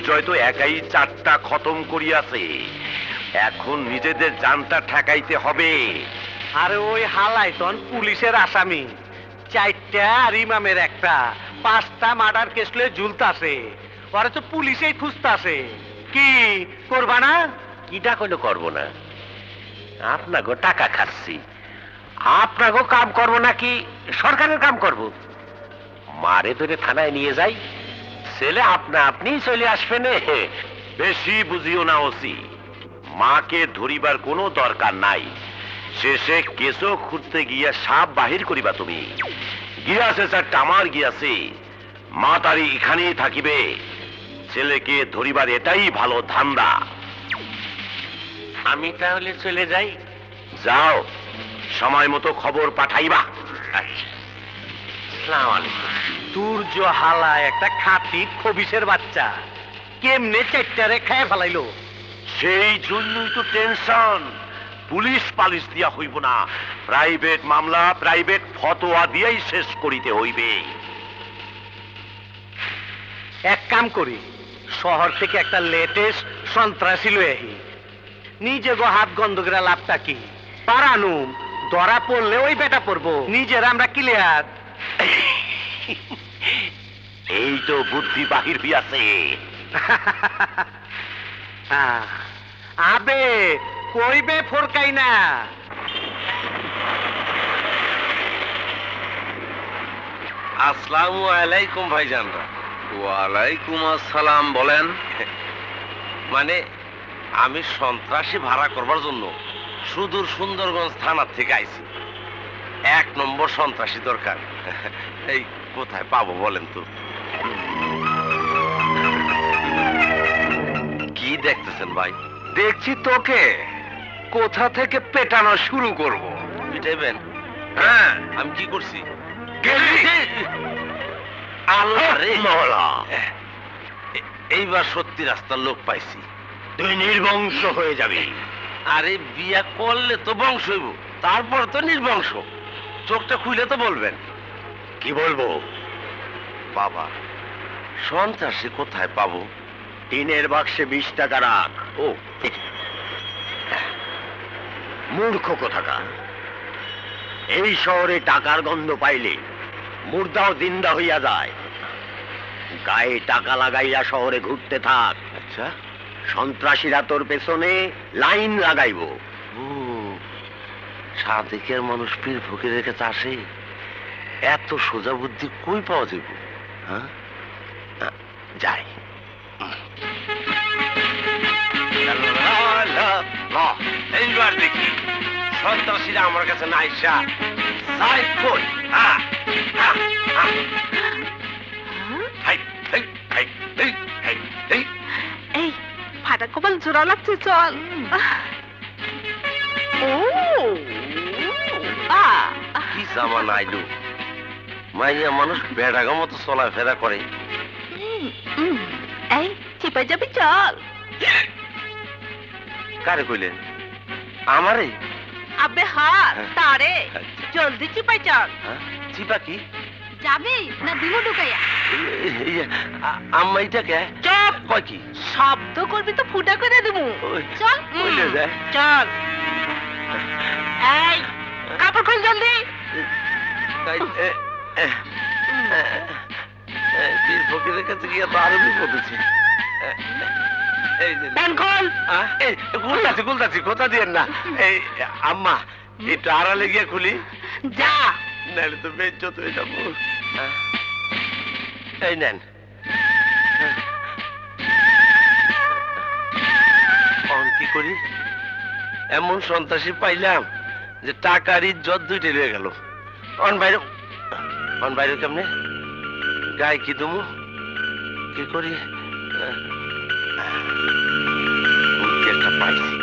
দুর্জয় তো একাই চারটা খতম করিয়াছে। এখন নিজেদের জানটা ঠেকাইতে হবে। আরে ওই হালাই তন পুলিশের আসামি। চারটা আর ইমামের একটা। পাঁচটা মার্ডার কেসলে ঝুলতাছে। ওরা তো পুলিশেই খুঁজতাছে। কি করবা না? কিটা কইলে করব না? আপনাকে টাকা খাচ্ছি। আপনাকে কাম করব নাকি সরকারের কাম করব? মারে ধরে থানায় নিয়ে যাই। ছেলে আপনা আপনি চলে আসবেন। বেশি বুঝিও না ওসি। মাকে ধরিবার কোনো দরকার নাই। শেষে কেসও খুঁজতে গিয়া সাপ বাহির করিবা তুমি। গিয়াছে স্যার আমার গিয়াছে মা তারি এখানেই থাকিবে। ছেলেকে ধরিবার এটাই ভালো ধান্দা। আমি তাহলে চলে যাই। যাও সময় মতো খবর পাঠাইবা। আলাইকুম। সূর্য হালা একটা খাঁটি খবিসের বাচ্চা। কেমনে চারটারে খায় ফেলাইলো? সেই জন্যই তো টেনশন। পুলিশ পালিশ দিয়া হইব না। প্রাইভেট মামলা প্রাইভেট ফতোয়া দিয়েই শেষ করিতে হইবে। এক কাম করি শহর থেকে একটা লেটেস্ট সন্ত্রাসী লয়ে আহি। নিজে গো হাত গন্ধ করে লাভটা কি? পারানুম ধরা পড়লে ওই বেটা পড়ব। নিজের আমরা ক্লিয়ার এই বুদ্ধি বাহির হইয়াছে। আবে কইবে ফোরকাই না। আসসালামু আলাইকুম ভাইজানরা। ওয়ালাইকুম আসসালাম বলেন। মানে আমি সন্ত্রাসী ভাড়া করবার জন্য সুদূর সুন্দরগঞ্জ থানার থেকে আইছি। এক নম্বর সন্ত্রাসী দরকার। এই কোথায় পাবো বলেন তো? কি দেখতেছেন ভাই? দেখছি তোকে। কোথা থেকে পেটানো শুরু করব? পিটাইবেন হ্যাঁ। আমি কি করছি? আল্লাহ রে। মহলা। এইবার সত্যি রাস্তার লোক পাইছি। তুই নির্বংশ হয়ে যাবি। আরে বিয়া করলে তো বংশ হইব। তারপর তো নির্বংশ। চোখটা খুলে তো বলবেন। কি বলব? বাবা। সন্ত্রাসী কোথায় পাবো? টিনের বাক্সে বিশ টাকা রাখ। ও। মূর্খ কোথাকার? এই শহরে টাকার গন্ধ পাইলে মুর্দাও দিন্দা হইয়া যায়। গায়ে টাকা লাগাইয়া শহরে ঘুরতে থাক। আচ্ছা। সন্ত্রাসীরা তোর পেছনে লাইন লাগাইব। ও সাদেকের মানুষ পীর ফকিরের কাছে আসে এত সোজা বুদ্ধি কই পাওয়া যাব যাই। এইবার দেখি। সন্ত্রাসীরা আমার কাছে না আইসা। যাই কই? হ্যাঁ হ্যাঁ হ্যাঁ hi hi hi hi hi hi. এই ফাটা কপাল জোড়া লাগছে চল। ও আহ, কি জামা নাইলু মাইয়া মানুষ বেড়াগা মতো চলাফেরা করে। এই চিপে যাবি চল। কারে কইলেন? আমারে? আবে হার তারে। আচ্ছা। জলদি চিপাই চল। হ্যাঁ? চিপা কি? যাবি না দিমু ঢুকাইয়া? আম্মা এইটা কে? চপ কয় কি? শব্দ করবি তো ফুটা করে দিমু। চল। চল। এই কাপড় খুল জলদি। পীর ফকিরের কাছে গিয়ে তো আরও বিপদ হচ্ছে। খোল! আ, এই, গুলতাছি গুলতাছি কথা দিয়েন না। এই আম্মা একটু আড়ালে গিয়ে খুলি। যা! নাহলে তো বেজ্জত হয়ে যাব। এই নেন। অন কি করি? এমন সন্ত্রাসী পাইলাম যে টাকার ইজ্জত দুইটে রয়ে গেল। অন বাইরে অন বাইরে কেমনে গায়ে কি দুমু? কি করি? একটা পাইছি।